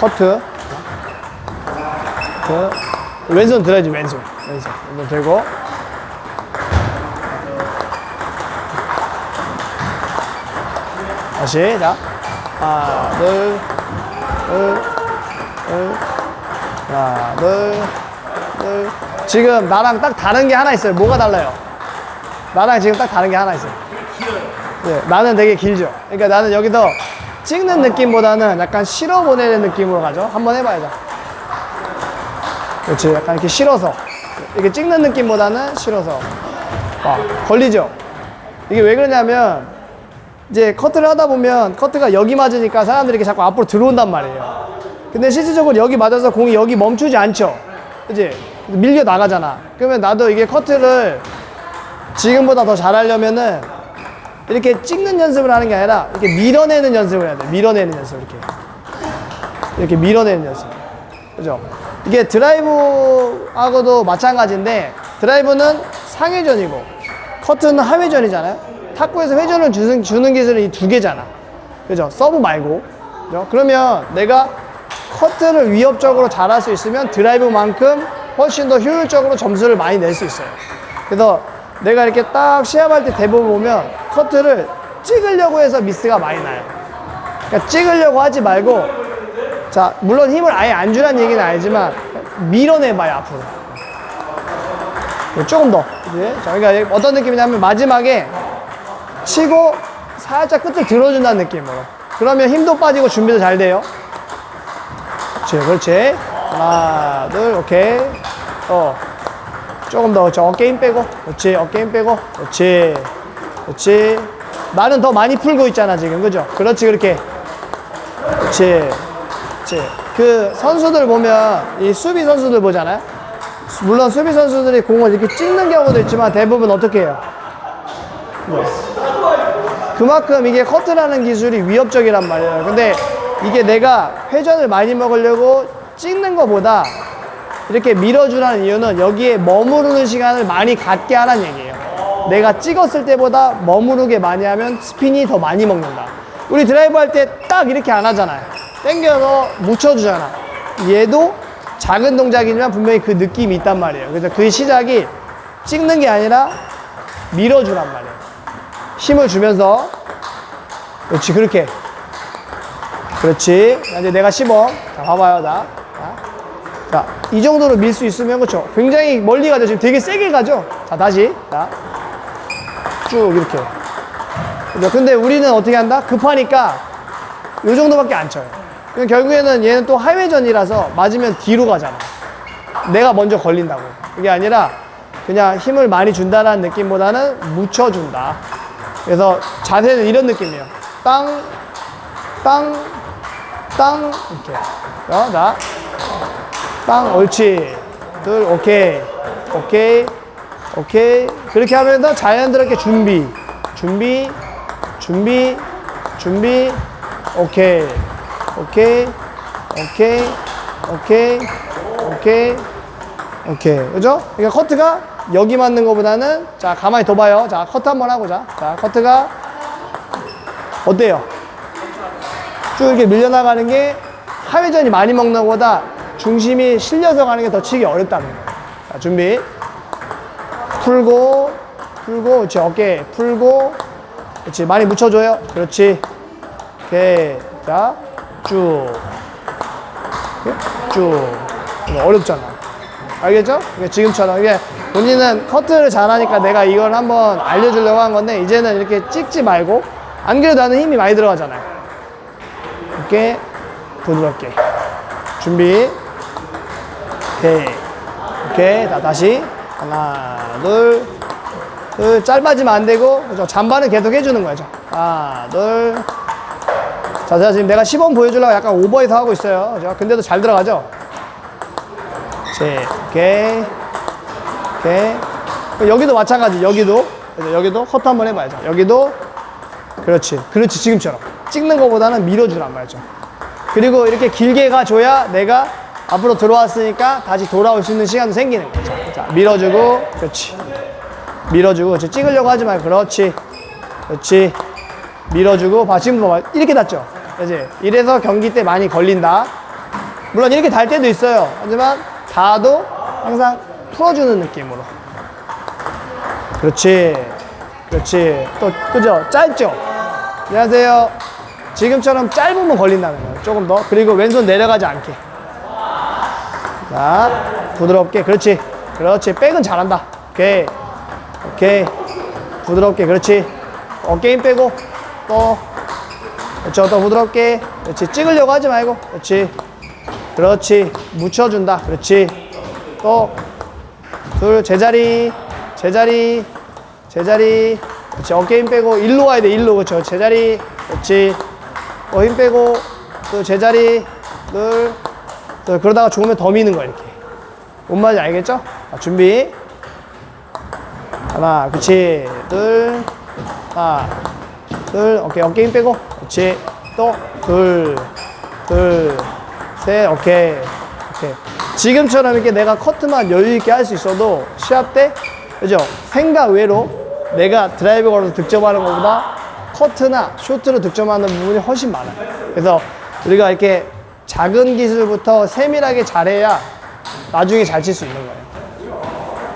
커트. 그 왼손 들어야지 왼손. 왼손. 왼손 들고. 다시 자 하나 둘 둘, 둘, 하나, 둘, 둘. 지금 나랑 딱 다른 게 하나 있어요. 뭐가 달라요? 나랑 지금 딱 다른 게 하나 있어요. 네, 나는 되게 길죠. 그러니까 나는 여기서 찍는 느낌보다는 약간 실어 보내는 느낌으로 가죠. 한번 해봐야죠. 그렇지. 약간 이렇게 실어서. 이렇게 찍는 느낌보다는 실어서. 와, 걸리죠? 이게 왜 그러냐면, 이제 커트를 하다 보면 커트가 여기 맞으니까 사람들이 이렇게 자꾸 앞으로 들어온단 말이에요. 근데 실질적으로 여기 맞아서 공이 여기 멈추지 않죠. 그지? 밀려 나가잖아. 그러면 나도 이게 커트를 지금보다 더 잘하려면은 이렇게 찍는 연습을 하는 게 아니라 이렇게 밀어내는 연습을 해야 돼. 밀어내는 연습 이렇게. 이렇게 밀어내는 연습. 그죠? 이게 드라이브하고도 마찬가지인데 드라이브는 상회전이고 커트는 하회전이잖아요. 탁구에서 회전을 주는, 주는 기술은 이 두 개잖아. 그죠? 서브 말고. 그죠? 그러면 내가 커트를 위협적으로 잘할 수 있으면 드라이브만큼 훨씬 더 효율적으로 점수를 많이 낼 수 있어요. 그래서 내가 이렇게 딱 시합할 때 대부분 보면 커트를 찍으려고 해서 미스가 많이 나요. 그러니까 찍으려고 하지 말고 자, 물론 힘을 아예 안 주란 얘기는 아니지만 밀어내봐요, 앞으로. 네, 조금 더. 그지? 자, 그러니까 어떤 느낌이냐면 마지막에 치고 살짝 끝을 들어준다는 느낌으로. 그러면 힘도 빠지고 준비도 잘 돼요. 그렇지, 그렇지. 하나, 둘, 오케이. 어. 조금 더, 그렇지. 어깨 힘 빼고. 그렇지, 어깨 힘 빼고. 그렇지. 그렇지. 나는 더 많이 풀고 있잖아, 지금. 그죠? 그렇지, 그렇게. 그렇지. 그렇지. 그 선수들 보면, 이 수비 선수들 보잖아요? 물론 수비 선수들이 공을 이렇게 찍는 경우도 있지만 대부분 어떻게 해요? 네. 그만큼 이게 커트라는 기술이 위협적이란 말이에요. 근데 이게 내가 회전을 많이 먹으려고 찍는 것보다 이렇게 밀어주라는 이유는 여기에 머무르는 시간을 많이 갖게 하라는 얘기예요. 내가 찍었을 때보다 머무르게 많이 하면 스핀이 더 많이 먹는다. 우리 드라이브 할 때 딱 이렇게 안 하잖아요. 당겨서 묻혀주잖아. 얘도 작은 동작이지만 분명히 그 느낌이 있단 말이에요. 그래서 그 시작이 찍는 게 아니라 밀어주란 말이에요. 힘을 주면서 그렇지 그렇게 그렇지 자, 이제 내가 10원 자 봐봐요 나 자, 이 정도로 밀 수 있으면 그렇죠 굉장히 멀리 가죠. 지금 되게 세게 가죠? 자 다시. 자 쭉 이렇게. 그죠? 근데 우리는 어떻게 한다? 급하니까 요 정도밖에 안 쳐요. 그럼 결국에는 얘는 또 하회전이라서 맞으면 뒤로 가잖아. 내가 먼저 걸린다고. 그게 아니라 그냥 힘을 많이 준다는 느낌보다는 묻혀준다. 그래서 자세는 이런 느낌이에요. 땅, 땅, 땅, 이렇게. 어, 나. 땅, 옳지. 둘, 오케이. 오케이. 오케이. 그렇게 하면 서 자연스럽게 준비. 준비. 준비. 준비. 오케이. 오케이. 오케이. 오케이. 오케이. 오케이. 그죠? 그러니까 커트가 여기 맞는 것보다는 자 가만히 더 봐요. 자 커트 한번 하고 자. 자 커트가 어때요? 쭉 이렇게 밀려나가는 게 하회전이 많이 먹는 것보다 중심이 실려서 가는 게 더 치기 어렵다는 거예요. 자 준비. 풀고 풀고 그렇지 어깨 풀고 그렇지 많이 묻혀줘요. 그렇지. 오케이 자 쭉 쭉. 이거 어렵잖아. 알겠죠? 지금처럼 이게 본인은 커트를 잘하니까 내가 이걸 한번 알려주려고 한 건데 이제는 이렇게 찍지 말고 안 그래도 나는 힘이 많이 들어가잖아요. 이렇게 부드럽게 준비. 오케이. 오케이. 자 다시 하나 둘. 둘 짧아지면 안 되고 그죠? 잠바는 계속 해주는 거죠. 하나 둘. 자, 제가 지금 내가 시범 보여주려고 약간 오버해서 하고 있어요. 그죠? 근데도 잘 들어가죠? 제, 오케이. 오케이. 여기도 마찬가지, 여기도. 그죠? 여기도 커트 한번 해봐야죠. 여기도. 그렇지. 그렇지, 지금처럼. 찍는 것보다는 밀어주란 말이죠. 그리고 이렇게 길게 가줘야 내가 앞으로 들어왔으니까 다시 돌아올 수 있는 시간도 생기는 거죠. 자, 밀어주고, 그렇지. 밀어주고, 그렇지. 찍으려고 하지 말고, 그렇지. 그렇지. 밀어주고, 봐, 지금 봐봐. 이렇게 닿죠? 그지? 이래서 경기 때 많이 걸린다. 물론 이렇게 달 때도 있어요. 하지만 닿아도 항상 풀어주는 느낌으로. 그렇지. 그렇지. 또, 그죠? 짧죠? 안녕하세요. 지금처럼 짧으면 걸린다는 거예요. 조금 더. 그리고 왼손 내려가지 않게. 자, 부드럽게. 그렇지. 그렇지. 백은 잘한다. 오케이. 오케이. 부드럽게. 그렇지. 어깨 힘 빼고. 또. 그렇죠. 더 부드럽게. 그렇지. 찍으려고 하지 말고. 그렇지. 그렇지. 묻혀준다. 그렇지. 또. 둘. 제자리. 제자리. 제자리. 그렇지. 어깨 힘 빼고. 일로 와야 돼. 일로. 그렇죠. 제자리. 그렇지. 또힘 빼고. 또 제자리. 둘. 둘. 그러다가 죽으면 더 미는 거야. 이렇게. 뭔 말인지 알겠죠? 자, 준비. 하나. 그렇지. 둘. 하나. 둘, 오케이, 어깨 힘 빼고, 그렇지. 또, 둘, 둘, 셋, 오케이, 오케이. 지금처럼 이렇게 내가 커트만 여유 있게 할 수 있어도 시합 때, 그죠? 생각 외로 내가 드라이브 걸어서 득점하는 것보다 커트나 쇼트로 득점하는 부분이 훨씬 많아요. 그래서 우리가 이렇게 작은 기술부터 세밀하게 잘해야 나중에 잘 칠 수 있는 거예요.